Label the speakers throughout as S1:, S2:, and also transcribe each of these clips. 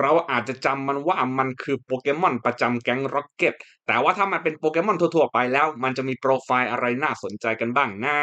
S1: เราอาจจะจำมันว่ามันคือโปเกมอนประจำแก๊งร็อกเก็ตแต่ว่าถ้ามันเป็นโปเกมอนทั่วๆไปแล้ว มันจะมีโปรไฟล์อะไรน่าสนใจกันบ้างนะ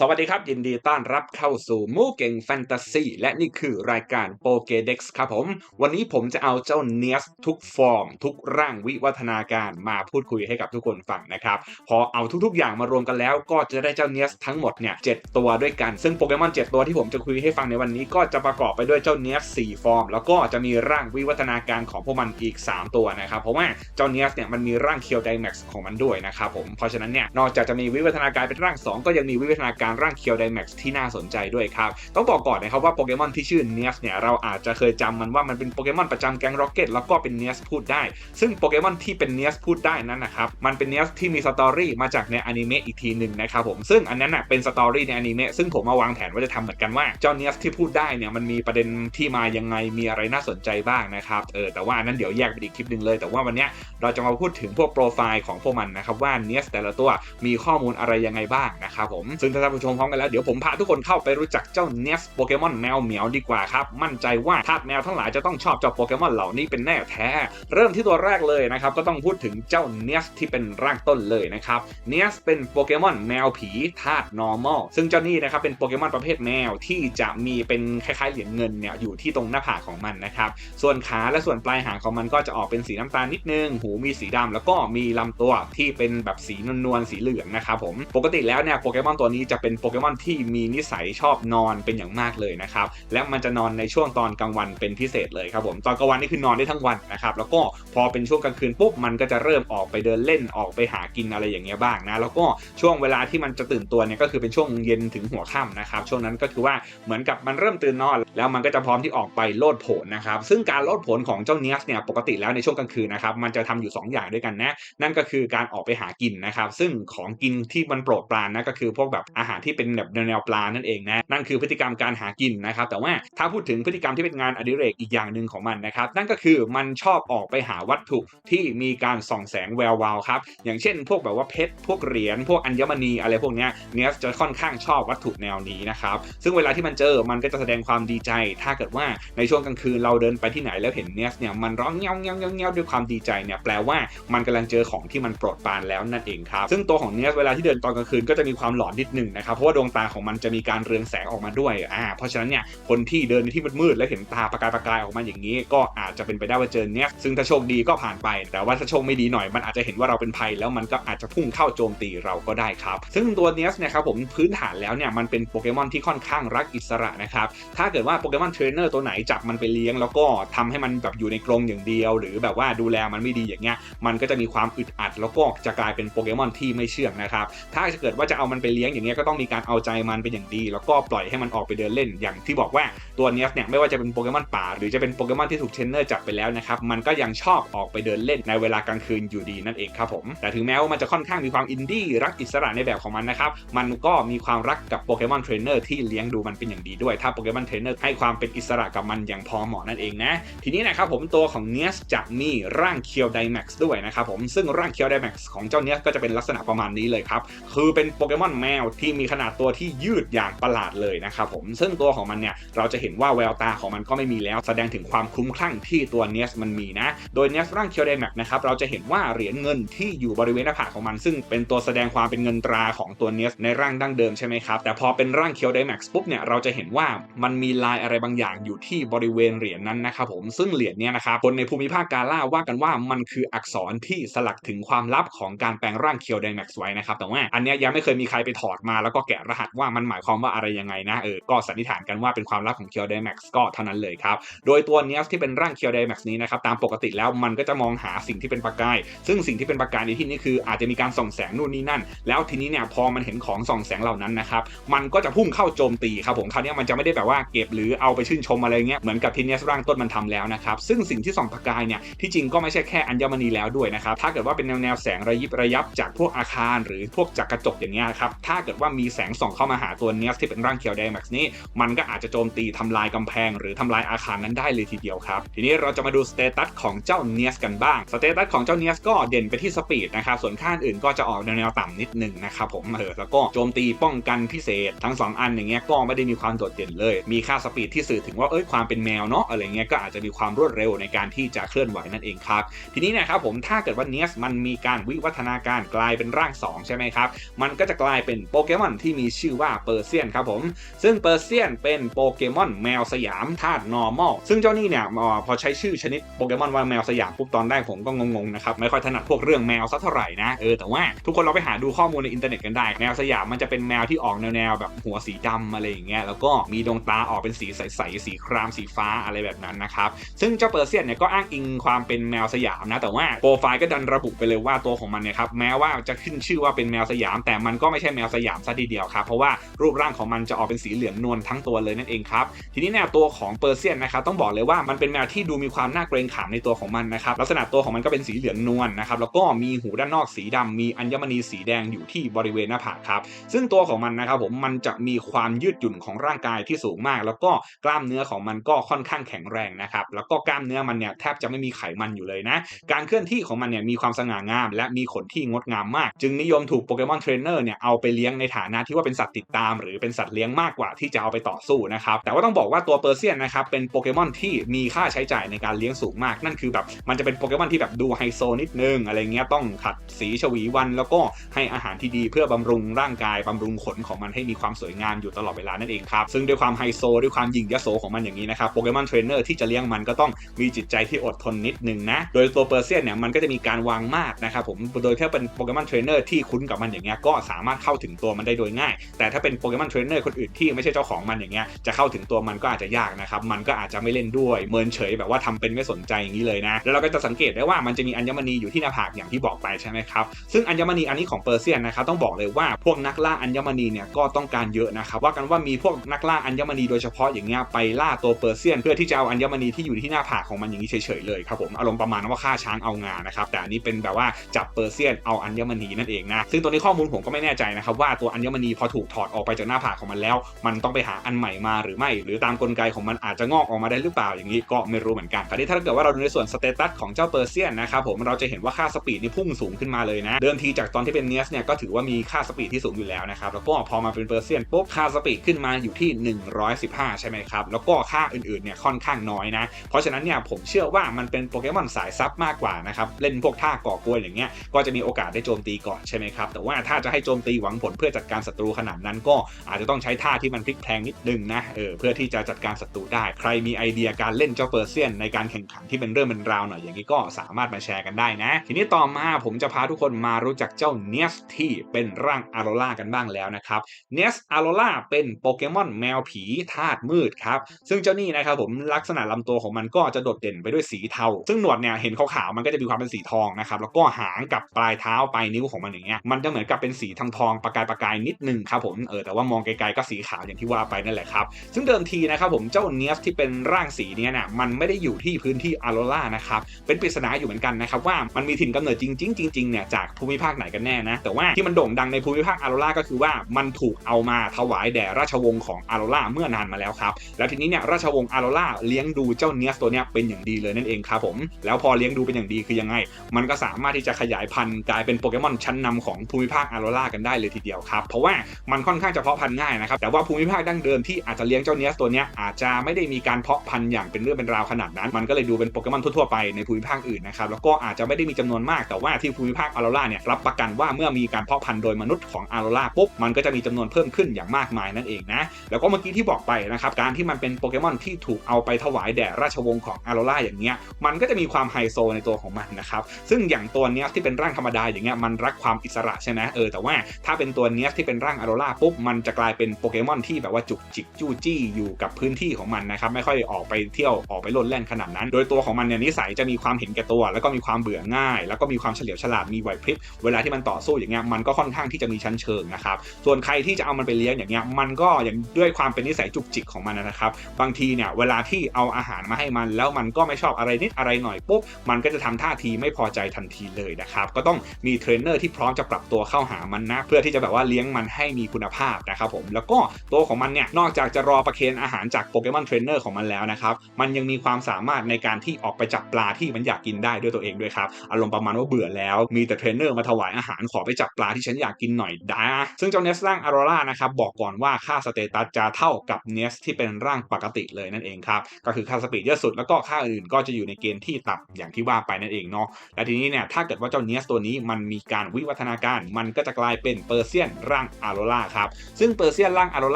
S1: สวัสดีครับ ยินดีต้อนรับเข้าสู่มูเก่งแฟนตาซีและนี่คือรายการโปเกเด็กครับผม วันนี้ผมจะเอาเจ้าเนียสทุกฟอร์ม ทุกร่างวิวัฒนาการมาพูดคุยให้กับทุกคนฟังนะครับ พอเอาทุกๆอย่างมารวมกันแล้วก็จะได้เจ้าเนียสทั้งหมดเนี่ยเตัวด้วยกัน ซึ่งโปเกมอน7 ตัวที่ผมจะคุยให้ฟังในวันนี้ ก็จะประกอบไปด้วยเจ้าเนียส4ฟอร์ม แล้วก็จะมีร่างวิวัฒนาการของพวกมันอีก 3 ตัวนะครับเพราะว่าเจ้าเนียสเนี่ยมันมีร่างเคียวไดแม็กซ์ของมันด้วยนะครับผมเพราะฉะนั้นเนี่ยนอกจากจะมีวิวัฒนาการเป็นร่าง 2 ก็ยังมีวิวัฒนาการร่างเคียวไดแม็กซ์ที่น่าสนใจด้วยครับ ต้องบอกก่อนนะครับว่าโปเกมอนที่ชื่อเนียสเนี่ยเราอาจจะเคยจำมันว่ามันเป็นโปเกมอนประจำแก๊งร็อกเก็ตแล้วก็เป็นเนียสพูดได้ ซึ่งโปเกมอนที่เป็นเนียสพูดได้นั้นนะครับมันเป็นเนียสที่มีสตอรี่มาจากในอนิเมะอีกทีหนึ่งนะครับผมซึ่งอันนั้นน่ะเป็นสตอรี่ในอนิเมะซึ่งผมมาวางแผนว่าจะทำเหมือนกันว่าเจ้าเนียสที่พูดได้เนี่ยมันมีประเด็นที่มายังไงมีอะไรน่าสนใจบ้างนะครับเออแต่ว่าอันนั้นเดี๋ยวแยกไปอีกคลิปหนึ่งเลย แต่ว่าวันเนี้ยเราจะมาพูดถึงพวกโปรไฟล์ของพวกมันนะครับว่าเนียสแต่ละตัวมีข้อมูลอะไรยังไงบ้างนะครับผมซึ่งถ้าท่านผู้ชมพร้อมกันแล้ว เดี๋ยวผมพาทุกคนเข้าไปรู้จักเจ้าเนสโปเกมอนแมวเหมียวดีกว่าครับ มั่นใจว่าทาสแมวทั้งหลายจะต้องชอบเจ้าโปเกมอนเหล่านี้เป็นแน่แท้ เริ่มที่ตัวแรกเลยนะครับ ก็ต้องพูดถึงเจ้าเนสที่เป็นร่างต้นเลยนะครับเนสเป็นโปเกมอนแมวผีธาตุ normal ซึ่งเจ้านี่นะครับเป็นโปเกมอนประเภทแมวที่จะมีเป็นคล้ายๆเหรียญเงินเนี่ยอยู่ที่ตรงหน้าผากของมันนะครับส่วนขาและส่วนปลายหางของมันก็จะออกเป็นสีน้ำตาลนิดนึง หูมีสีดำแล้วก็มีลำตัวที่เป็นแบบสีนวลๆสีเหลืองนะครับผมปกติแล้วเนี่ยโปเกมอนตัวนี้จะเป็นโปเกมอนที่มีนิสัยชอบนอนเป็นอย่างมากเลยนะครับ และมันจะนอนในช่วงตอนกลางวันเป็นพิเศษเลยครับผม ตอนกลางวันนี่คือนอนได้ทั้งวันนะครับ แล้วก็พอเป็นช่วงกลางคืนปุ๊บ มันก็จะเริ่มออกไปเดินเล่น ออกไปหากินอะไรอย่างเงี้ยบ้างนะ แล้วก็ช่วงเวลาที่มันจะตื่นตัวเนี่ยก็คือเป็นช่วงเย็นถึงหัวค่ำนะครับ ช่วงนั้นก็คือว่าเหมือนกับมันเริ่มตื่นนอน แล้วมันก็จะพร้อมที่ออกไปโลดโผนนะครับ ซึ่งการโลดโผนของเจ้าเนียสเนี่ยปกติแล้วในช่วงกลางคืนนะครับ มันจะทำอยู่ 2 อย่างด้วยกันนะ นั่นก็คือการออกไปหากินนะครับ ซึ่งของกินที่มันโปรดปรานนะก็คือพวกแบบอาหารที่เป็นแบบแนวปลานั่นเองนะนั่นคือพฤติกรรมการหากินนะครับแต่ว่าถ้าพูดถึงพฤติกรรมที่เป็นงานอดิเรกอีกอย่างหนึ่งของมันนะครับ นั่นก็คือมันชอบออกไปหาวัตถุที่มีการส่องแสงแวววาวครับอย่างเช่น พวกแบบว่าเพชรพวกเหรียญพวกอัญมณีอะไรพวกนี้เนสจะค่อนข้างชอบวัตถุแนวนี้นะครับซึ่งเวลาที่มันเจอมันก็จะแสดงความดีใจ ถ้าเกิดว่าในช่วงกลางคืนเราเดินไปที่ไหนแล้วเห็นเนสเนี่ยมันร้องเงี้ยวเงี้ยวเงี้ยวด้วยความดีใจเนี่ยแปลว่ามันกำลังเจอของที่มันโปรดปรานแล้วนั่นเองครับซึ่งตัวของเนสเวลาที่เดินตอนกลางคืนก็จะมีความหลอนนิดหนึ่งนะครับเพราะว่าดวงตาของมันจะมีการเรืองแสงออกมาด้วยอ่าเพราะฉะนั้นเนี่ยคนที่เดินในที่มืดๆแล้วเห็นตาประกายประกายออกมาอย่างนี้ ก็อาจจะเป็นไปได้ว่าเจอเนี้ยซึ่งถ้าโชคดีก็ผ่านไป แต่ว่าถ้าโชคไม่ดีหน่อยมันอาจจะเห็นว่าเราเป็นภัยแล้วมันก็อาจจะพุ่งเข้าโจมตีเราก็ได้ครับ ซึ่งตัวเนี้ยเนี่ยครับผมพื้นฐานแล้วเนี่ยมันเป็นโปเกมอนที่ค่อนข้างรักอิสระนะครับถ้าเกิดว่าโปเกมอนเทรนเนอร์ตัวไหนจับมันไปเลี้ยง แล้วก็ทำให้มันแบบอยู่ในกรงอย่างเดียว หรือแบบว่าดูแลมันไม่ดีอย่างเงี้ยมันก็จะมีความอึดอัดแล้วก็จะกลายเป็นโปเกมอนที่ไม่เชื่องนะครับถ้าเกิดว่าจะเอามันไปเลี้ยงอย่างเงี้ยก็ต้องมีการเอาใจมันเป็นอย่างดี แล้วก็ปล่อยให้มันออกไปเดินเล่น อย่างที่บอกว่าตัวเนี้ยเนี่ยไม่ว่าจะเป็นโปเกมอนป่า หรือจะเป็นโปเกมอนที่ถูกเทรนเนอร์จับไปแล้วนะครับมันก็ยังชอบออกไปเดินเล่นในเวลากลางคืนอยู่ดีนั่นเองครับผมแต่ถึงแม้ว่ามันจะค่อนข้างมีความอินดี้รักอิสระในแบบของมันนะครับมันก็มีความรักกับโปเกมอนเทรนเนอร์ที่เลี้ยงดูมันเป็นอย่างดีด้วยถ้าโปเกมอนเทรนเนอร์ให้ความเป็นอิสระกับมันอย่างพอเหมาะนั่นเองนะทีนี้นะครับผมตัวของเนสจะมีร่างเคียวไดแม็กซ์ด้วยนะครับผมซึ่งร่างเคียวไดแม็กซ์ของเจ้าเนสก็จะเป็นลักษณะประมาณนี้เลยครับคือเป็นโปเกมอนแมวที่มีขนาดตัวที่ยืดอย่างประหลาดเลยนะครับผมซึ่งตัวของมันเนี่ยเราจะเห็นว่าแววตาของมันก็ไม่มีแล้ว แสดงถึงความคลุ้มคลั่งที่ตัวเนสมันมีนะ โดยเนสร่างเคียวไดแม็กนะครับเราจะเห็นว่าเหรียญเงินที่อยู่บริเวณหน้าผากของมัน ซึ่งเป็นตัวแสดงความเป็นเงินตราของตัวเนสในร่างดั้งเดิมใช่ไหมครับแต่พอเป็นร่างเคียวไดแม็กปุ๊บเนี่ยเราจะเห็นว่ามันมีลายอะไรบางอย่างอยู่ที่บริเวณเหรียญนั้นนะครับผมซึ่งเหรียญเนี้ยนะครับคนในภูมิภาคกาล่าว่ากันว่ามันคืออักษรที่สลักถึงความลับของการแปลงร่างเคียวไดแม็กไว้นะครับแต่ว่าอันเนี้ยยังไม่เคยมีใครไปถอดมาแล้วก็แกะรหัสว่ามันหมายความว่าอะไรยังไงนะเออก็สันนิษฐานกันว่าเป็นความลับของเคียวไดแม็กก็เท่านั้นเลยครับโดยตัวเนี้ยที่เป็นร่างเคียวไดแม็กนี้นะครับตามปกติแล้วมันก็จะมองหาสิ่งที่เป็นประกาย ซึ่งสิ่งที่เป็นประกายในที่นี้คืออาจจะมีการส่องแสงนู่นนี่นั่น แล้วทีนี้เนี่ยพอมันเห็นของส่องแสงเหล่านั้นนะครับมันก็จะพุ่งเข้าโจมตีครับผมคราวนี้มันจะไม่ได้แบบว่าเก็บหรือเอาไปชื่นชมอะไรเงี้ยเหมือนกับทีเนียสร่างต้นมันทำแล้วนะครับซึ่งสิ่งที่ส่องประกายเนี่ยที่จริงก็ไม่ใช่แค่อัญมณีแล้วด้วยนะครับถ้าเกิดว่าเป็นแนวแนวแสงระยิบระยับจากพวกอาคาร หรือพวกจากกระจกอย่างเงี้ยครับถ้าเกิดว่ามีแสงส่องเข้ามาหาตัวเนียสที่เป็นร่างเคียวไดแม็กซ์นี้ มันก็อาจจะโจมตีทำลายกำแพง หรือทำลายอาคารนั้นได้เลยทีเดียวครับ ทีนี้เราจะมาดูสเตตัสของเจ้าเนียสกันบ้าง สเตตัสของเจ้าเนียสก็เด่นไปที่สปีดนะครับ ส่วนค่าอื่นก็จะออกแนวต่ำนิดหนึ่งนะครับผมเออแล้วก็โจมตีป้องกันพิเศษ ทั้ง 2 อันอย่างเงี้ยก็ไม่ได้มีความโดดเด่นเลย มีค่าสปีดที่สื่อถึงว่าเอ้ยความเป็นแมวเนาะอะไรเงี้ยก็อาจจะมีความรวดเร็วในการที่จะเคลื่อนไหวนั่นเองครับ ทีนี้นะครับผมถ้าเกิดว่าเนียสมันมีการวิวัฒนาการกลายเป็นร่าง 2 ใช่ไหมครับ มันก็จะกลายเป็นโปเกมอนที่มีชื่อว่าเปอร์เซียนครับผม ซึ่งเปอร์เซียนเป็นโปเกมอนแมวสยามธาตุ normal ซึ่งเจ้านี่เนี่ยอพอใช้ชื่อชนิดโปเกมอนว่าแมวสยามปุ๊บตอนแรกผมก็งงๆนะครับไม่ค่อยถนัดพวกเรื่องแมวสักเท่าไหร่นะเออแต่ว่าทุกคนเราไปหาดูข้อมูลในอินเทอร์เน็ตกันได้แมวสยามมันจะเป็นแมวที่ออกแนวๆแบบหัวสีดำอะไรอย่างเงี้ยแล้วก็มีดวงตาออกเป็นสีใสๆสีครามสีฟ้าอะไรแบบนั้นนะครับซึ่งเจ้าเปอร์เซียนเนี่ยก็อ้างอิงความเป็นแมวสยามนะแต่ว่าโปรไฟล์ก็ดันระบุไปเลยว่าตัวของมันเนี่ยครับแม้ว่าจะขึ้นชื่อว่าเป็นแมวสยาม แต่มันก็ไม่ใช่แมวสยามซะทีเดียวครับ เพราะว่ารูปร่างของมันจะออกเป็นสีเหลืองนวลทั้งตัวเลยนั่นเองครับ ทีนี้แนวตัวของเปอร์เซียนนะครับต้องบอกเลยว่ามันเป็นแมวที่ดูมีความน่าเกรงขามในตัวของมันนะครับลักษณะตัวของมันก็เป็นสีเหลืองนวลนะครับแล้วก็มีหูด้านนอกสีดำมีอัญมณีสีแดงอยู่ที่บริเวณหน้าผากครับซึ่งตัวของมันนะครับผมมันจะมีความยืดหยุ่นของร่างกายที่สูงมาก แล้วก็กล้ามเนื้อของมันก็ค่อนข้างแข็งแรงนะครับแล้วก็กล้ามเนื้อมันเนี่ยแทบจะไม่มีไขมันอยู่เลยนะการเคลื่อนที่ของมันเนี่ยมีความสง่างาม และมีขนที่งดงามมาก จึงนิยมถูกโปเกมอนเทรนเนอร์เนี่ยเอาไปเลี้ยงในฐานะที่ว่าเป็นสัตว์ติดตาม หรือเป็นสัตว์เลี้ยงมากกว่าที่จะเอาไปต่อสู้นะครับแต่ว่าต้องบอกว่าตัวเปอร์เซียนนะครับเป็นโปเกมอนที่มีค่าใช้จ่ายในการเลี้ยงสูงมาก นั่นคือแบบมันจะเป็นโปเกมอนที่แบบดูไฮโซนิดนึงอะไรเงี้ยต้องขัดสีฉวีวัน แล้วก็ให้อาหารที่ดีเพื่อบำรุงร่างกายบำรุงขนของมันให้มีความสวยงามอยู่ตลอดเวลานั่นเองครับซึ่งด้วยความไฮโซด้วยความยิงยโสของมันอย่างนี้นะครับโปเกมอนเทรนเนอร์ที่จะเลี้ยงมันก็ต้องมีจิตใจที่อดทนนิดนึงนะโดยตัวเปอร์เซียนเนี่ยมันก็จะมีการวางมากนะครับผมโดยถ้าเป็นโปเกมอนเทรนเนอร์ที่คุ้นกับมันอย่างเงี้ยก็สามารถเข้าถึงตัวมันได้โดยง่าย แต่ถ้าเป็นโปเกมอนเทรนเนอร์คนอื่นที่ไม่ใช่เจ้าของมันอย่างเงี้ยจะเข้าถึงตัวมันก็อาจจะยากนะครับมันก็อาจจะไม่เล่นด้วยเมินเฉยแบบว่าทำเป็นไม่สนใจอย่างนี้เลยนะแล้วเราก็จะสังเกตได้ว่ามันจะมีอัญมณีอยู่ที่หน้าผากอย่างที่บอกไปใช่ไหมครับซึ่งอัญมณีอันนี้ของเปอร์เซียนนะครับต้องบอกเลยว่าพวกนักล่าอัญมณีเนี่ยก็ต้องการเยอะนะครับว่ากันว่ามีพวกนักล่าอัญมณีโดยเฉพาะอย่างเงี้ยไปล่าตัวเปอร์เซียน เพื่อที่จะเอาอัญมณีที่อยู่ที่หน้าผากของมันอย่างนี้เฉยๆเลยครับผมอารมณ์ประมาณว่าฆ่าช้างเอางานะครับแต่อันนี้เป็นแบบว่าจับเปอร์เซียนเอาอัญมณีนั่นเองนะซึ่งตัวนี้ข้อมูลผมก็ไม่แน่ใจนะครับว่าตัวอัญมณีพอถูกถอดออกไปจากหน้าผากของมันแล้ว มันต้องไปหาอันใหม่มาหรือไม่ หรือตามกลไกของมันอาจจะงอกออกมาได้หรือเปล่าอย่างนี้ก็ไม่รู้เหมือนกันคราวนี้ถ้าเกิดว่าเราดูในส่วนสเตตัสของเจ้าเปอร์เซียนนะครับผมเราจะเห็นว่าค่าสปีดนี่พุ่งสูงขึ้นมาเลยนะ เดิมทีจากตอนที่เป็นเนียสเนี่ยก็ถือว่ามีค่าสปีดที่สูงอยู่แล้วนะครับแล้วก็พอมาเป็นเปอร์เซียนปุ๊บค่าสปีดขึ้นมาอยู่ที่ 115 ใช่ไหมครับแล้วก็ค่าอื่นๆเนี่ยค่อนข้างน้อยนะ เพราะฉะนั้นเนี่ยผมเชื่อว่ามันเป็นโปเกมอนสายซับมากกว่านะครับเล่นพวกท่าก่อกวนอย่างเงี้ยก็จะมีโอกาสได้โจมตีก่อนใช่ไหมครับแต่ว่าถ้าจะให้โจมตีหวังผลเพื่อจัดการศัตรูขนาดนั้นก็อาจจะต้องใช้ท่าที่มันพลิกแพลงนิดนึงนะเออเพื่อที่จะจัดการศัตรูได้ ใครมีไอเดียการเล่นเจ้าเปอร์เซียน ในการแข่งขันที่เป็นเรื่องเป็นราวหน่อยอย่างนี้ก็สามารถมาแชร์กันได้นะ ทีนี้ต่อมาผมจะพาทุกคนมารู้จักเจ้าเนสที่เป็นร่างอาโรล่ากันบ้างแล้วนะครับเนสอาโรล่าเป็นโปเกมอนแมวผีธาตุมืดครับซึ่งเจ้านี่นะครับผมลักษณะลำตัวของมันก็จะโดดเด่นไปด้วยสีเทา ซึ่งหนวดเนี่ยเห็นขาวๆมันก็จะมีความเป็นสีทองนะครับแล้วก็หางกับปลายเท้าปลายนิ้วของมันอย่างเงี้ยมันจะเหมือนกับเป็นสีทองทองประกายประกายนิดนึงครับผมเออแต่ว่ามองไกลๆก็สีขาวอย่างที่ว่าไปนั่นแหละครับ ซึ่งเดิมทีนะครับผมเจ้าเนียสที่เป็นร่างสีเนี้ยน่ะมันไม่ได้อยู่ที่พื้นที่อาโรล่านะครับเป็นปริศนาอยู่เหมือนกันนะครับว่ามันมีถิ่นกำเนิดจริงๆจริงๆเนี่ยจากภูมิภาคไหนกันแน่นะแต่ว่าที่มันโด่งดังในภูมิภาคอาโรล่าก็คือว่ามันถูกเอามาถวายแด่ราชวงศ์ของอาโรล่าเมื่อนานมาแล้วครับแล้วทีนี้เนี่ยราชวงศ์อาโรล่าเลี้ยงดูเจ้าเนียสตัวเนี้ยเป็นอย่างดีเลยนั่นเองครับผมแล้วพอเลี้ยงดูเป็นอย่างดีคือยังไง มันก็สามารถที่จะขยายพันธุ์กลายเป็นโปเกมอนชั้นนำของภูมิภาคอาโรล่ากันได้เลยทีเดียวครับเพราะว่ามันค่อนข้างจะเพาะพันธุ์ง่ายนะครับ แต่ว่าภูมิภาคดั้งเดิมที่อาจจะเลี้ยงเจ้าเนียสตัวเนี้ยอาจจะไม่ได้มีการเพาะพันธุ์อย่างเป็นเรื่องเป็นราวขนาดนั้น มันก็เลยดูเป็นโปเกมอนทั่วๆไปในภูมิภาคอื่นนะครับแล้วก็อาจจะไม่ได้มีจำนวนมากแต่ว่าที่ภูมิภาคอาโรล่าเนี่ยรับประกันว่าเมื่อมีการเพาะพันธุ์โดยมนุษย์ของอาโรล่าปุ๊บมันก็จะมีจำนวนเพิ่มขึ้นอย่างมากมายนั่นเองนะแล้วก็เมื่อกี้ที่บอกไปนะครับการที่มันเป็นโปเกมอนที่ถูกเอาไปถวายแด่ราชวงศ์ของอาโรล่าอย่างเงี้ยมันก็จะมีความไฮโซในตัวของมันนะครับซึ่งอย่างตัวเนี้ยที่เป็นร่างธรรมดาอย่างเงี้ยมันรักความอิสระใช่ไหมเออแต่ว่าถ้าเป็นตัวเนี้ยที่เป็นร่างอโรล่าปุ๊บมันจะกลายเป็นโปเกมอนที่แบบว่าจุกจิกจู้จี้อยู่กับพื้นที่ของมันนะครับไม่ค่อยออกไปเที่ยวออกไปโลดแล่นขนาดนั้น โดยตัวของมันเนี่ยนิสัยจะมีความเห็นแก่ตัว แล้วก็มีความเบื่อง่าย แล้วก็มีความเฉลียวฉลาดมีไหวพริบเวลาที่มันต่อสู้อย่างเงี้ยมันก็ค่อนข้างที่จะมีชั้นเชิงนะครับส่วนใครที่จะเอามันไปเลี้ยงอย่างเงี้ยมันก็อย่างด้วยความเป็นนิสัยจุกจิกของมันนะครับบางทีเนี่ยเวลาที่เอาอาหารมาให้มัน แล้วมันก็ไม่ชอบอะไรนิดอะไรหน่อยปุ๊บมันก็จะทำท่าทีไม่พอใจทันทีเลยนะครับก็ต้องมีเทรนเนอร์ที่พร้อมจะปรับตัวเข้าหามันนะเพื่อที่จะแบบว่าเลี้ยงมันให้มีคุณภาพนะครับผมแล้วก็ตัวของมันเนี่ยนอกจากจะรอประเคนอาหารจากโปเกมอนเทรนเนอร์ของมันแล้วนะครับมันยังมีความสามารถในการที่ออกไปจับปลาที่มันอยากกินได้ด้วยตัวเองด้วยครับอารมณ์ประมาณว่าเบื่อแล้วมีแต่เทรนเนอร์มาถวายอาหารขอไปจับปลาที่ฉันอยากกินหน่อยได้ซึ่งเจ้าเนสร่างอารร่านะครับบอกก่อนว่าค่าสเตตัสจะเท่ากับเนสที่เป็นร่างปกติเลยนั่นเองครับก็คือค่าสปีดเยอะสุดแล้วก็ค่าอื่นก็จะอยู่ในเกณฑ์ที่ต่ำอย่างที่ว่าไปนั่นเองเนาะและทีนี้เนี่ยถ้าเกิดว่าเจ้าเนสตัวนี้มันมีการวิวัฒนาการมันก็จะกลายเป็นเปอร์เซียนร่างอารร่าครับ ซึ่งเปอร์เซียนร่างอาร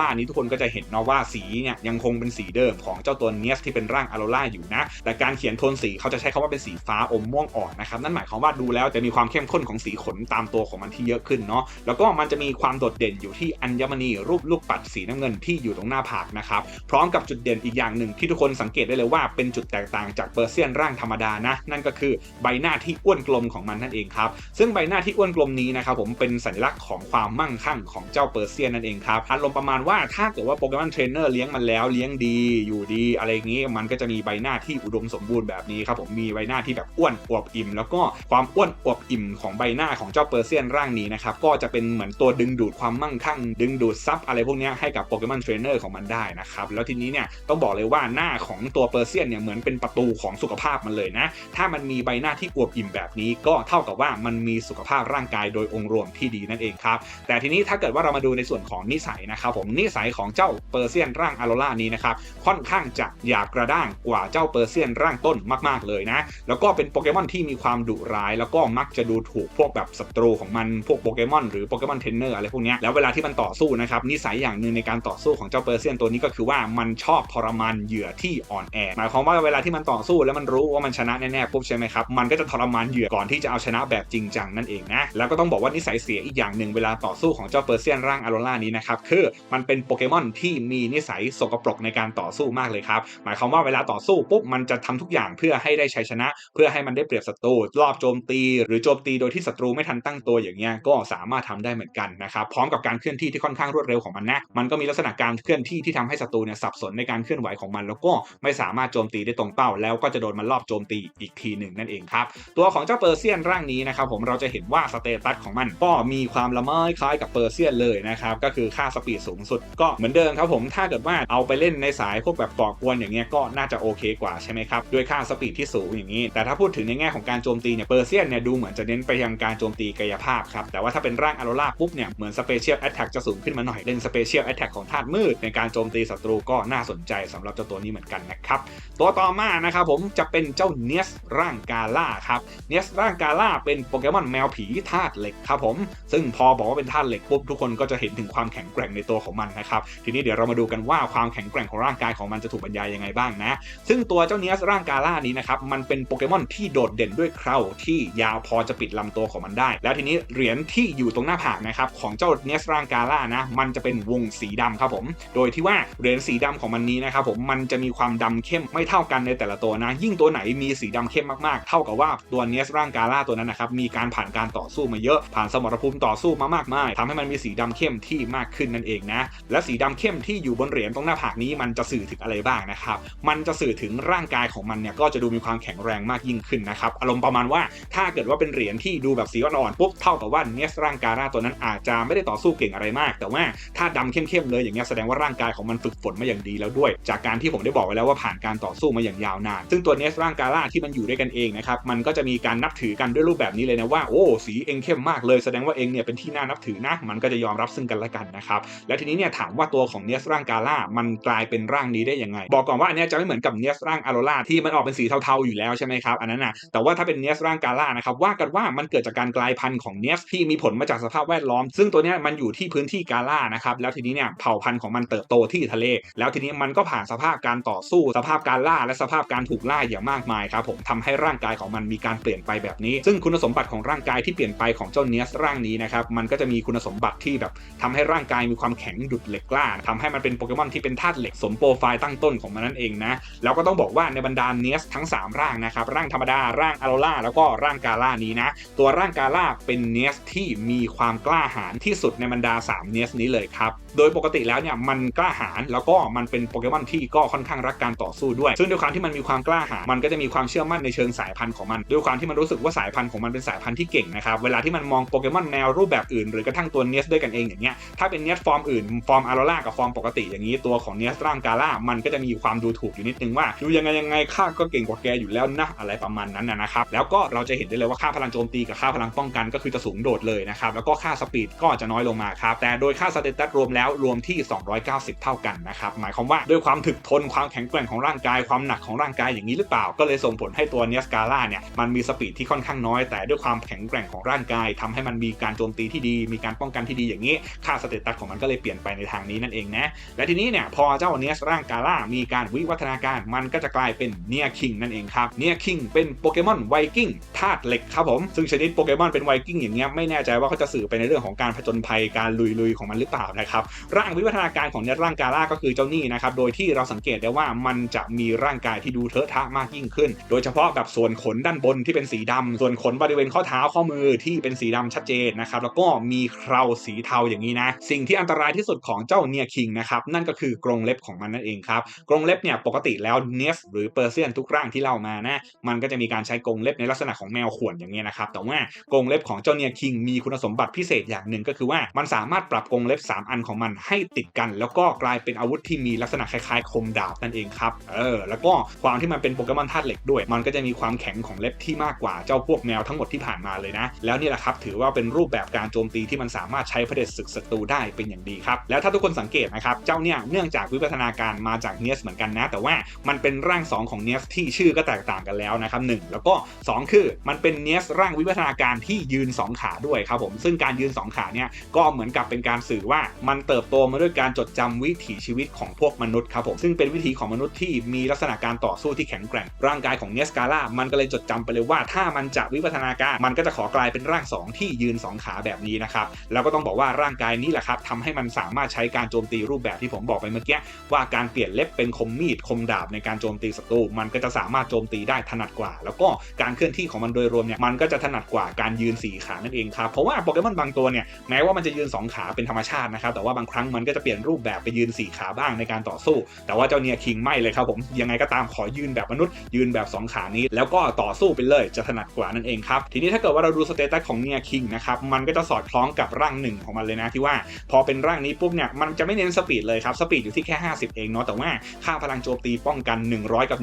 S1: ร่านี้ทุกคนก็จะเห็นเนาะว่าสีเนี่ยยังคงเป็นสีเดิมของเจ้าตัวเนสที่เป็นร่างอารร่าอยู่นะ แต่การเขียนโทนสีเขาจะใช้คำว่าเป็นสีฟ้าอมม่วงอ่อนนะครับ นั่นหมายความว่าดูแล้วจะมีความเข้มข้นของสีขนตามตัวของมันที่เยอะขึ้นเนาะ แล้วก็มันจะมีความโดดเด่นอยู่ที่อัญมณีรูปลูกปัดสีน้ำเงินที่อยู่ตรงหน้าผากนะครับ พร้อมกับจุดเด่นอีกอย่างหนึ่งที่ทุกคนสังเกตได้เลยว่าเป็นจุดแตกต่างจากเปอร์เซียนร่างธรรมดานะ นั่นก็คือใบหน้าที่อ้วนกลมของมันนั่นเองครับ ซึ่งใบหน้าที่อ้วนกลมนี้นะครับผมเป็นสัญลักษณ์ของความมั่งคังของเจ้าเปอร์เซียนนั่นเองครับอารมณ์ประมาณว่าถ้าเกิดว่าโปเกมอนเทรนเนอร์เลี้ยงมันแล้วเลี้ยงดีอยู่ดี อะไรอย่างนี้มันก็จะมีใบหน้าที่อุดมสมบูรณ์แบบนี้ครับผมมีใบหน้าที่แบบอ้วนอวบอิ่ม แล้วก็ความอ้วนอวบอิ่มของใบหน้าของเจ้าเปอร์เซียนร่างนี้นะครับก็จะเป็นเหมือนตัวดึงดูดความมั่งคั่ง ดึงดูดซับอะไรพวกนี้ให้กับโปเกมอนเทรนเนอร์ของมันได้นะครับแล้วทีนี้เนี่ยต้องบอกเลยว่าหน้าของตัวเปอร์เซียนเนี่ยเหมือนเป็นประตูของสุขภาพมันเลยนะถ้ามันมีใบหน้าที่อวบอิ่มแบบนี้ ก็เท่ากับว่ามันมีสุขภาพร่างกายโดยองค์รวมที่ดีนั่นเองครับแต่ทีนี้ถ้าเกิดว่าเรามาดูในส่วนของนิสัยนะครับผมนิสัยของเจ้าเปอร์เซียนร่างอโรล่านี้นะครับค่อนข้างจะหยาบกระด้างกว่าเจ้าเปอร์เซียนร่างต้นมาก ๆเลยนะแล้วก็เป็นโปเกมอนที่มีความดุร้าย แล้วก็มักจะดูถูกพวกแบบศัตรูของมันพวกโปเกมอนหรือโปเกมอนเทรนเนอร์อะไรพวกนี้แล้วเวลาที่มันต่อสู้นะครับนิสัยอย่างหนึ่งในการต่อสู้ของเจ้าเปอร์เซียนตัวนี้ก็คือว่ามันชอบทรมานเหยื่อที่อ่อนแอหมายความว่าเวลาที่มันต่อสู้แล้วมันรู้ว่ามันชนะแน่ๆปุ๊บใช่ไหมครับมันก็จะทรมานเหยื่อก่อนที่จะเอาชนะแบบจริงจังนั่นเองนะแล้วก็ต้องบอกว่านิสัยเสียอีกอย่างหนึ่งเวลาต่อสู้ของเจ้าเปอร์เซียนร่างอโรล่านี้นะครับคือมันเป็นโปเกมอนที่มีนิสัยสกปรกในการต่อสู้มากเลยครับ หมายความว่าเวลาต่อสู้ปุ๊บมันจะทำทุกอย่างเพื่อให้ได้ชัยชนะ เพื่อให้มันได้เปรียบศัตรูรอบโจมตี หรือโจมตีโดยที่ศัตรูไม่ทันตั้งตัวอย่างเงี้ยก็สามารถทำได้เหมือนกันนะครับพร้อมกับการเคลื่อนที่ที่ค่อนข้างรวดเร็วของมันนะมันก็มีลักษณะการเคลื่อนที่ที่ทำให้ศัตรูเนี่ยสับสนในการเคลื่อนไหวของมัน แล้วก็ไม่สามารถโจมตีได้ตรงเป้า แล้วก็จะโดนมันรอบโจมตีอีกทีหนึ่งนั่นเองครับตัวของเจ้าเปอร์เซียนร่างนี้นะครับผมเราจะเห็นว่าสเตตัสของมันก็มีความละไม้คล้ายกับเปอร์เซียนเลยนะครับก็คือค่าสปีดสูงสุดก็เหมือนเดิมครับผมถ้าเกิดว่าเอาไปเล่นในสายพวกแบบก่อกวนอย่างเงี้ยก็น่าจะโอเคกว่าใช่ไหมครับด้วยค่าสปีดที่สูงอย่างนี้แต่ถ้าพูดถึงในแง่ของการโจมตีเนี่ยเปอร์เซียนเนี่ยดูเหมือนจะเน้นไปยังการโจมตีกายภาพครับแต่ว่าถ้าเป็นร่างอโรล่าปุ๊บเนี่ยเหมือนสเปเชียลแอตแทกจะสูงขึ้นมาหน่อยเล่นสเปเชียลแอตแทกของธาตุมืดในการโจมตีศัตรูก็น่าสนใจสำหรับเจ้าตัวนี้เหมือนกันนะครับตัวต่อมานะครับผมจะเป็นเจ้าเนสร่างกาล่าครับเนสร่างกาล่าเป็นโปเกมอนแมวผีธาตุเหล็กครับผมซึ่งพอบอกว่าเป็นธาตุเหล็กปุ๊บทุกคนก็จะเห็นถึงความแข็งแกร่งในตัวของมันนะครับทีนี้เดี๋ยวเรามาดูกันว่าความแข็งแกร่งของร่างกายของมันจะถูกบรรยายยังไงบ้างนะซึ่งตัวเจ้าเนียสร่างกาล่านี้นะครับมันเป็นโปเกมอนที่โดดเด่นด้วยเคราที่ยาวพอจะปิดลำตัวของมันได้ แล้วทีนี้เหรียญที่อยู่ตรงหน้าผากนะครับของเจ้าเนียสร่างกาล่านะมันจะเป็นวงสีดำครับผมโดยที่ว่าเหรียญสีดำของมันนี้นะครับผมมันจะมีความดำเข้มไม่เท่ากันในแต่ละตัวนะ ยิ่งตัวไหนมีสีดำเข้มมากๆ เท่ากับว่าตัวเนียสร่างกาล่าตัวนั้นนะครับมีการผ่านการต่อสู้มาเยอะผ่านสมรภูมิต่อสู้มามากมายทำให้มันมีสีดำเข้มที่มากขึ้นนั่นเองนะ และสีดำเข้มที่อยู่บนเหรียญตรงหน้าผากนี้มันจะสื่อถึงอะไรบ้างนะครับ มันจะสื่อถึงร่างกายของมันเนี่ยก็จะดูมีความแข็งแรงมากยิ่งขึ้นนะครับ อารมณ์ประมาณว่าถ้าเกิดว่าเป็นเหรียญที่ดูแบบสีอ่อนๆปุ๊บเท่ากับว่าเนสร่างกาล่าตัวนั้นอาจจะไม่ได้ต่อสู้เก่งอะไรมาก แต่ว่าถ้าดำเข้มๆเลยอย่างเงี้ยแสดงว่าร่างกายของมันฝึกฝนมาอย่างดีแล้วด้วย จากการที่ผมได้บอกไว้แล้วว่าผ่านการต่อสู้มาอย่างยาวนาน ซึ่งตัวเนสร่างกาล่าที่มันอยู่ด้วยกันเองนะครับมันก็จะมีการนับถือกันด้วยรูปแบบนี้เลยนะว่าโอ้สีเองเข้มมากเลยแสดงว่าเองเนี่ยเป็นที่น่านับถือนะมันก็จะยอมรับซึ่งกันและกันนะครับ และทีนี้เนี่ยถามว่าตัวของเนสร่างกาล่ามันกลายเป็นร่างนี้ได้ยังไง บอกก่อนว่าอันนี้จะไม่เหมือนกับเนสร่างอารล่าที่มันออกเป็นสีเทาๆอยู่แล้วใช่ไหมครับอันนั้นนะแต่ว่าถ้าเป็นเนสร่างกาล่านะครับว่ากันว่ามันเกิดจากการกลายพันธุ์ของเนสที่มีผลมาจากสภาพแวดล้อม ซึ่งตัวนี้มันอยู่ที่พื้นที่กาล่านะครับแล้วทีนี้เนี่ยเผ่าพันธุ์ของมันเติบโตที่ทะเล แล้วทีนี้มันก็ผ่านสภาพการต่อสู้ สภาพการล่าและสภาพการถูกล่าอย่างมากมายครับผมทำให้ร่างกายของมันมีการเปลี่ยนไปแบบนี้ ซึ่งคุณสมบัติของร่างกายที่เปลี่ยนไปของเจ้าเนสร่างนี้นะครับมันก็จะมีคุณสมบัติที่แบบทำให้ร่างกายมีความแข็งดุดเหล็กกล้าทำให้มันเป็นโปเกมอนที่เป็นธาตุเหล็กสมโปรไฟล์ตั้งต้นของมันนั่นเองนะ แล้วก็ต้องบอกว่าในบรรดาเนสทั้ง 3 ร่างนะครับ ร่างธรรมดา ร่างอโรล่า แล้วก็ร่างกาล่านี้นะ ตัวร่างกาล่าเป็นเนสที่มีความกล้าหาญที่สุดในบรรดา3เนสนี้เลยครับ โดยปกติแล้วเนี่ยมันกล้าหาญแล้วก็มันเป็นโปเกมอนที่ก็ค่อนข้างรักการต่อสู้ด้วย ซึ่งด้วยความที่มันมีความกล้าหาญมันก็จะมีความเชื่อมั่นในเชิงสายพันธุ์ของมัน ด้วยความที่มันรู้สึกว่าสายพันธุ์ของมันเป็นสายพันธุ์ที่เก่งนะครับ เวลาที่มันมองโปเกมอนแนวรูปแบบอื่นหรือกระทั่งตัวตัวเนสด้วยกันเองอย่างเงี้ยถ้าเป็นเนสฟอร์มอื่นฟอร์มอาร์โรล่ากับฟอร์มปกติอย่างนี้ตัวของเนสร่างกาล่ามันก็จะมีความดูถูกอยู่นิดนึงว่าดูยังไงยังไงข้าก็เก่งกว่าแกอยู่แล้วนะอะไรประมาณนั้นนะครับแล้วก็เราจะเห็นได้เลยว่าค่าพลังโจมตีกับค่าพลังป้องกันก็คือจะสูงโดดเลยนะครับแล้วก็ค่าสปีดก็จะน้อยลงมาครับแต่โดยค่าสเตตัสรวมแล้วรวมที่ 290 เท่ากันนะครับหมายความว่าด้วยความถึกทนความแข็งแกร่งของร่างกายความหนักของร่างกายอย่างนี้หรือเปล่า ก็เลยส่งผลให้ตัวเนสกาล่าเนี่ยมันมีสปีดที่ค่อนข้างน้อย แต่ด้วยความแข็งแกร่งของร่างกายทำให้มันมีการโจมตีที่ดีมีการป้องกันที่ดีอย่างนี้ ค่าสเตตัสของมันก็เลยเปลี่ยนไปในทางนี้นั่นเองนะ และทีนี้เนี่ยพอเจ้าเนสร่างกาล่ามีการวิวัฒนาการมันก็จะกลายเป็นเนียคิงนั่นเองครับเนียคิงเป็นโปเกมอนไวกิ้งธาตุเหล็กครับผมซึ่งชนิดโปเกมอนเป็นไวกิ้งอย่างเงี้ยไม่แน่ใจว่าเขาจะสื่อไปในเรื่องของการผจญภัยการลุยๆของมันหรือเปล่านะครับร่างวิวัฒนาการของเนสร่างกาล่าก็คือเจ้านี่นะครับโดยที่เราสังเกตได้ว่ามันจะมีร่างกายที่ดูเทอะทะมากยิ่งขึ้น โดยเฉพาะแบบส่วนขนด้านบนที่เป็นสีดำส่วนขนบริเวณข้อเท้าข้อมือที่เป็นสีดำชัดเจนนะครับแล้วก็มีคราสีเทาอย่างนี้นะ สิ่งที่อันตรายที่สุดของเจ้าเนียคิงนะครับนั่นก็คือกรงเล็บของมันนั่นเองครับกรงเล็บเนี่ยปกติแล้วเนสหรือเปอร์เซียนทุกร่างที่เล่ามานะมันก็จะมีการใช้กรงเล็บในลักษณะของแมวข่วนอย่างเงี้ยนะครับแต่ว่ากรงเล็บของเจ้าเนียคิงมีคุณสมบัติพิเศษอย่างหนึ่งก็คือว่ามันสามารถปรับกรงเล็บ 3 อันของมันให้ติดกัน แล้วก็กลายเป็นอาวุธที่มีลักษณะคล้ายๆ คมดาบนั่นเองครับเออแล้วก็ความที่มันเป็นโปเกมอนธาตุเหล็กด้วย มันก็จะมีความแข็งของเล็บที่มากกว่าเจ้าพวกแมวทั้งหมดที่ผ่านมาเลยนะ แล้วนี่แหละครับถือว่าเป็นรูปแบบการโจมตีที่มันสาามารถใช้เผด็จศึกศัตรูได้เป็นอย่างดีครับ แล้วถ้าทุกคนสังเกตนะครับ เจ้าเนี่ยเนื่องจากวิวัฒนาการมาจากเนสเหมือนกันนะ แต่ว่ามันเป็นร่าง 2 ของเนสที่ชื่อก็แตกต่างกันแล้วนะครับหแล้วก็ 2 คือมันเป็นเนสร่างวิวัฒนาการที่ยืน 2 ขาด้วยครับผม ซึ่งการยืน 2 ขาเนี่ยก็เหมือนกับเป็นการสื่อว่ามันเติบโตมาด้วยการจดจำวิถีชีวิตของพวกมนุษย์ครับผม ซึ่งเป็นวิถีของมนุษย์ที่มีลักษณะการต่อสู้ที่แข็งแกร่ง ร่างกายของเนสกาล่ามันก็เลยจดจำไปเลยว่าถ้ามันจะวิวัฒนาการมันก็จะขอกลายเป็นร่าง 2 ที่ยืน 2 ขาแบบนี้นะครับแล้วก็ต้องบอกว่าร่างกายนี้แหละครับทำให้มันสามารถใช้การโจมตีรูปแบบที่ผมบอกไปเมื่อกี้ว่าการเปลี่ยนเล็บเป็นคมมีดคมดาบในการโจมตีศัตรูมันก็จะสามารถโจมตีได้ถนัดกว่า แล้วก็การเคลื่อนที่ของมันโดยรวมเนี่ยมันก็จะถนัดกว่าการยืน4ขานั่นเองครับเพราะว่าโปเกมอนบางตัวเนี่ยแม้ว่ามันจะยืน 2 ขาเป็นธรรมชาตินะครับแต่ว่าบางครั้งมันก็จะเปลี่ยนรูปแบบไปยืน 4 ขาบ้างในการต่อสู้ แต่ว่าเจ้าเนียคิงไม่เลยครับผมยังไงก็ตามขอยืนแบบมนุษย์ยืนแบบ 2 ขานี้ แล้วก็ต่อสู้ไปเลยจะถนัดกว่านั่นเองครับทีนี้ถ้าเกิดว่าเราดูสเตตัสของเนียคิงนะครับมันก็จะสอดคล้องกับร่างหนึ่งของมันเลยนะที่ว่าพอเป็นร่างนี้ปุ๊บเนี่ยมันจะไม่เน้นสปีดเลยครับสปีดอยู่ที่แค่ 50 เองเนาะแต่ว่าค่าพลังโจมตีป้องกัน 100 กับ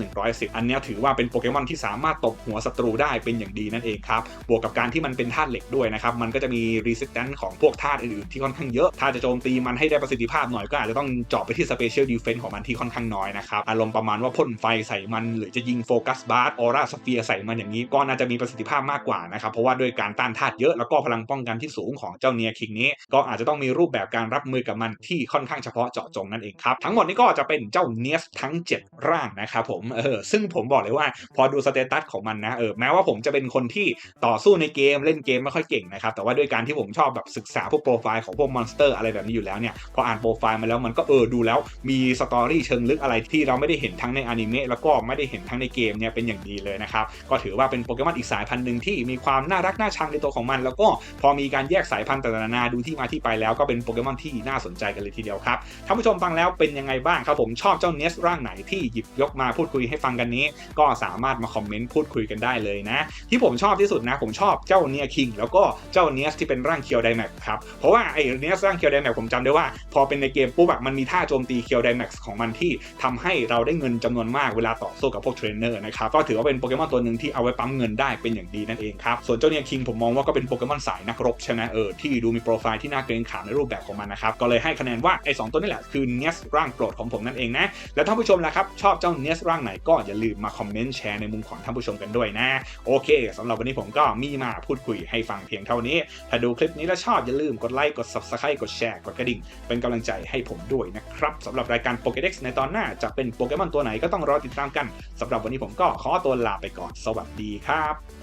S1: 110 อันนี้ถือว่าเป็นโปเกมอนที่สามารถตบหัวศัตรูได้เป็นอย่างดีนั่นเองครับบวกกับการที่มันเป็นธาตุเหล็กด้วยนะครับมันก็จะมี resistance ของพวกธาตุอื่นๆที่ค่อนข้างเยอะถ้าจะโจมตีมันให้ได้ประสิทธิภาพหน่อยก็อาจจะต้องเจาะไปที่ special defense ของมันที่ค่อนข้างน้อยนะครับอารมณ์ประมาณว่าพ่นไฟใส่มัน หรือจะยิงโฟกัสบาร์ออร่าสเฟียใส่มันอย่างนี้ก็น่าจะมีประสิทธิภาพมากกว่านะครับเพราะว่าด้วยการต้านธาตุเยอะแล้วก็พลังป้องกันที่สูงของเจ้าเนียคิงนี้ ก็อาจจะต้องมีรูปแบบการรับมือกับมันที่ค่อนข้างเฉพาะเจาะจงนั่นเองครับ ทั้งหมดนี้ก็จะเป็นเจ้าเนียสทั้ง 7 ร่างนะครับผมเออซึ่งผมบอกเลยว่าพอดูสเตตัสของมันนะเออแม้ว่าผมจะเป็นคนที่ต่อสู้ในเกมเล่นเกมไม่ค่อยเก่งนะครับแต่ว่าด้วยการที่ผมชอบแบบศึกษาพวกโปรไฟล์ของพวกมอนสเตอร์อะไรแบบนี้อยู่แล้วเนี่ยพออ่านโปรไฟล์มาแล้วมันก็เออดูแล้วมีสตอรี่เชิงลึกอะไรที่เราไม่ได้เห็นทั้งในอนิเมะแล้วก็ไม่ได้เห็นทั้งในเกมเนี่ยเป็นอย่างดีเลยนะครับก็ถือว่าเป็นโปเกมอนอีกสายพันธุ์หนึ่งที่มีความน่ารักน่าชังในตัวของมัน แล้วก็พอมีการแยกสายพันธุ์ต่างๆนานาดูที่มาที่ไปแล้วก็เป็นโปเกมอนที่น่าสนใจกันเลยทีเดียวครับท่านผู้ชมฟังแล้วเป็นยังไงบ้างครับผมชอบเจ้าเนสร่างไหนที่หยิบยกมาพูดคุยให้ฟังกันนี้ ก็สามารถมาคอมเมนต์พูดคุยกันได้เลยนะ ที่ผมชอบที่สุดนะ ผมชอบเจ้าเนียคิงแล้วก็เจ้าเนสที่เป็นร่างเคียวไดแม็กครับเพราะว่าไอ้เนสร่างเคียวไดแม็กผมจำได้ว่า พอเป็นในเกมปุ๊บอะมันมีท่าโจมตีเคียวไดแม็กของมันที่ทำให้เราได้เงินจำนวนมากเวลาต่อสู้กับพวกเทรนเนอร์นะครับก็ถือว่าเป็นโปเกมอนตัวหนึ่งที่เอาไว้ปั๊มเงินได้เป็นอย่างดีนั่นเองครับส่วนเจ้าเนียคิงผมมองว่าก็เป็นโปเกมอนสายนักรบใช่ไหมเออที่ดูมีโปรไฟล์ที่น่าเกรงขามในรูปแบบของมันนะครับ ก็เลยให้คะแนนว่าไอ้สตัวนี้แหละคือเนสร่างโปรดของผมนั่นเองนะ แล้วท่านผู้ชมล่ะครับ ชอบเจ้าเนสร่างไหนก็อย่าลืมมาคอมเมนต์แชร์ในมุมของท่านผู้ชมกันด้วยนะ โอเคสำหรับวันนี้ผมก็มีมาพูดคุยให้ฟังเพียงเท่านี้ ถ้าดูคลิปนี้แล้วชอบอย่าลืมกดไลค์กด subscribe กดแชร์กดกระดิ่ง เป็นกำลังใจให้ผมด้วยนะครับสำหรับรายการ Pokédex ในตอนหน้าจะเป็นโปเกมอนตัวไหนก็ต้องรอติดตามกันสำหรับวันนี้ผมก็ขอตัวลาไปก่อนสวัสดีครับ